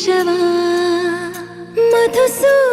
शवा मधुसू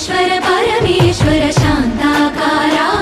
परमेश्वर परमेश्वर शान्ताकारा।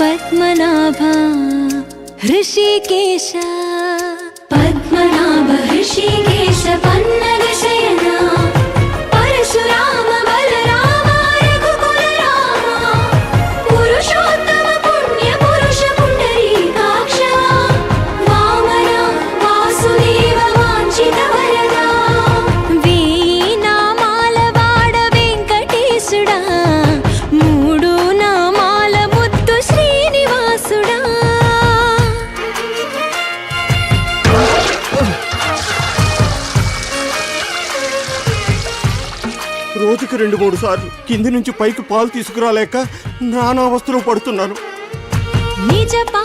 पद्मनाभा हृषिकेश पद्मनाभ రోజుకి రెండు మూడు సార్లు కింది నుంచి పైకి పాలు తీసుకురాలేక నానా వస్తువులు పడుతున్నాను. నిజపా